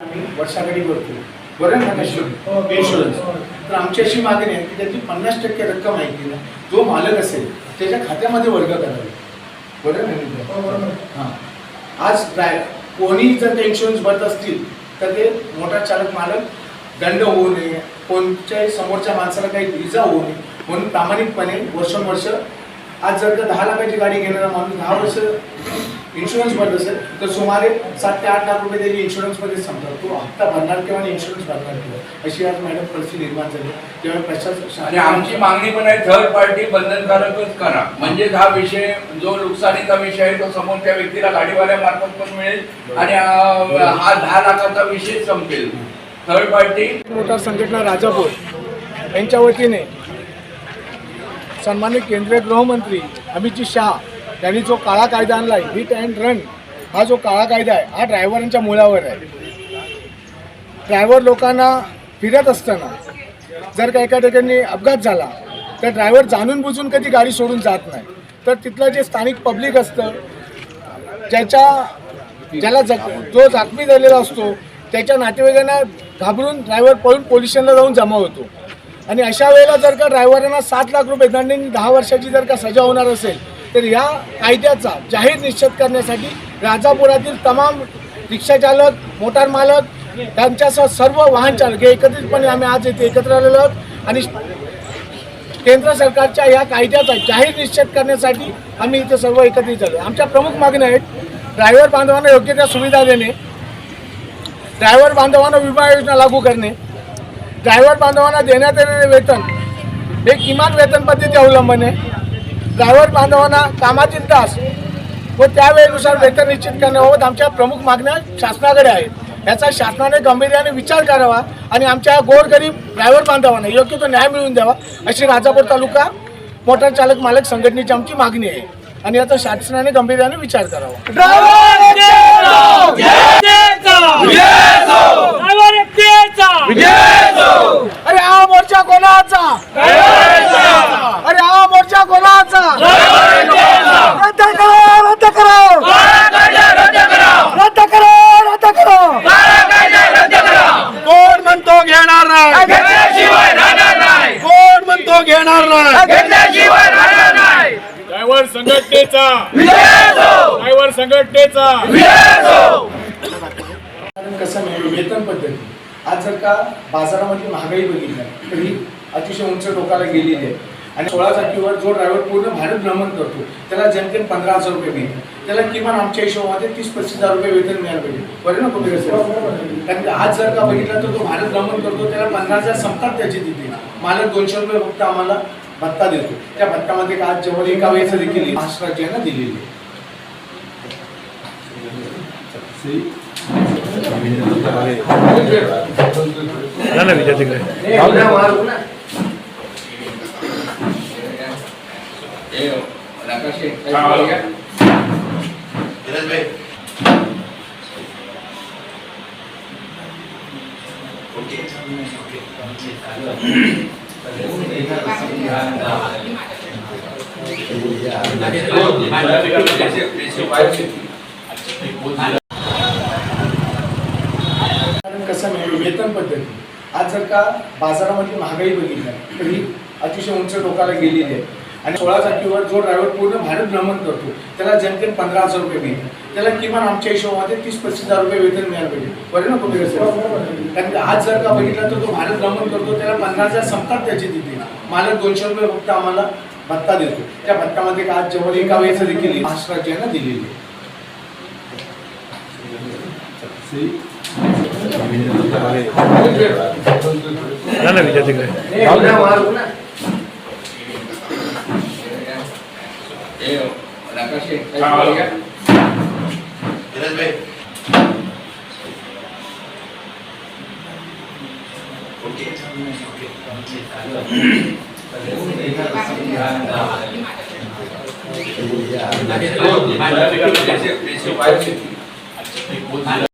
आम्ही वर्षाकडे करतो. बरं ना इन्शुरन्स तर आमची अशी मागणी आहे की त्याची पन्नास टक्के रक्कम आहे की ना जो मालक असेल त्याच्या खात्यामध्ये वर्ग करावे. बरं ना मित्र? हां आज ड्राय कोणी जर ते इन्शुरन्स भरत असतील तर ते मोटार चालक मालक दंड होऊ नये कोणत्याही समोरच्या माणसाला काही इजा होऊ नये म्हणून प्रामाणिकपणे वर्षानुवर्ष आज जर का दहा लाखाची गाडी घेणारा माणूस दहा वर्ष इन्शुरन्स भरत असेल तर सुमारे सात ते आठ लाख रुपये त्याची इन्शुरन्समध्ये समजा तो हप्ता भरणार किंवा इन्शुरन्स भरणार किंवा. अशी आज मॅडम परिस्थिती निर्माण झाली. तेव्हा प्रशासन आमची मागणी पण आहे थर्ड पार्टी बंधनकारकच करा. म्हणजे हा विषय जो नुकसानीचा विषय आहे तो समोरच्या व्यक्तीला गाडीवाल्यामार्फत पण मिळेल आणि हा दहा लाखाचा विषय संपेल. थर्ड पार्टी मोटार संघटना राजापूर यांच्या वतीने सन्मानित केंद्रीय गृहमंत्री अमितजी शहा त्यांनी जो काळा कायदा आणला आहे हिट अँड रन हा जो काळा कायदा आहे हा ड्रायव्हरांच्या मुळावर आहे. ड्रायव्हर लोकांना फिरत असताना जर का एका ठिकाणी अपघात झाला तर ड्रायव्हर जाणून बुजून कधी गाडी सोडून जात नाही. तर तिथलं जे स्थानिक पब्लिक असतं ज्याच्या ज्याला जख जो जखमी झालेला असतो त्याच्या नातेवाईकांना घाबरून ड्रायव्हर पळून पोलीस स्टेशनला जाऊन जमा होतो. आणि अशा वेळेला जर का ड्रायव्हरांना सात लाख रुपये दंड दहा वर्षाची जर का सजा होणार असेल तर या कायद्याचा जाहीर निश्चित करण्यासाठी राजापुरातील तमाम रिक्षाचालक मोटार मालक त्यांच्यासह सर्व वाहन चालक हे एकत्रितपणे आम्ही आज येथे एकत्र आलेलो आहोत. आणि केंद्र सरकारच्या या कायद्याचा जाहीर निश्चित करण्यासाठी आम्ही इथे सर्व एकत्रित झालो आमच्या प्रमुख मागण्या आहेत ड्रायव्हर बांधवांना योग्य त्या सुविधा देणे ड्रायव्हर बांधवांना विमा योजना लागू करणे ड्रायव्हर बांधवांना देण्यात येणारे वेतन हे किमान वेतन पद्धती अवलंबने ड्रायव्हर बांधवांना कामातील तास व त्यावेळेनुसार वेतन निश्चित करण्याबाबत आमच्या प्रमुख मागण्या शासनाकडे आहेत. याचा शासनाने गांभीर्याने विचार करावा आणि आमच्या गोरगरीब ड्रायव्हर बांधवांना योग्य तो न्याय मिळवून द्यावा अशी राजापूर तालुका मोटार चालक मालक संघटनेची आमची मागणी आहे. आणि याचा शासनाने गांभीर्याने विचार करावा अरे हा मोर्चा कोणाचा अरे हा मोर्चा कोणाचा रद्द करो रद्द करो रद्द करो रद्द करो कोण म्हणतो घेणार नाही. कोण म्हणतो घेणार नाही? ड्रायव्हर संघटनेचा. ड्रायव्हर संघटनेचा. कसं वेतन पद्धती. आज जर का बाजारामध्ये महागाई बघितली तर ही अतिशय उंच टोकाला गेलेली आहे. आणि सोळा चाकीवर जो ड्रायव्हर पूर्ण भारत भ्रमण करतो त्याला जेमतेम पंधरा हजार रुपये मिळतात. त्याला किमान आमच्या हिशोबामध्ये तीस पस्तीस हजार रुपये वेतन मिळालं पाहिजे. बरं ना कुठे कारण की आज जर का बघितलं तर तो भारत भ्रमण करतो त्याला पंधरा हजार संपतात त्याची तिथे. मालक दोनशे रुपये फक्त आम्हाला भत्ता देतो. त्या भत्त्यामध्ये आज जवळ एका वेळेचं देखील महाराष्ट्र राज्यानं दिलेली आहे. हे, नकाशे कारण कसं वेतन पद्धती. आज जर का बाजारामध्ये महागाई बघितली तर ही अतिशय उंच टोकाला गेलेली आहे. आणि सोळा चाकीवर जो ड्रायव्हर पूर्ण भारत भ्रमण करतो त्याला जेमतेम पंधरा हजार रुपये मिळतात त्याला किमान आमच्या हिशोबामध्ये तीस पस्तीस हजार रुपये वेतन मिळालं पाहिजे. बरं ना कुठे कारण की आज जर का बघितलं तर तो भारत भ्रमण करतो त्याला पंधरा हजार संपतात त्याची तिथे. मालक दोनशे रुपये फक्त आम्हाला भत्ता देतो. त्या भत्त्यामध्ये आज जवळ एका वेळेचं देखील महाराष्ट्र राज्यानं दिलेली आहे. हे, नकाशे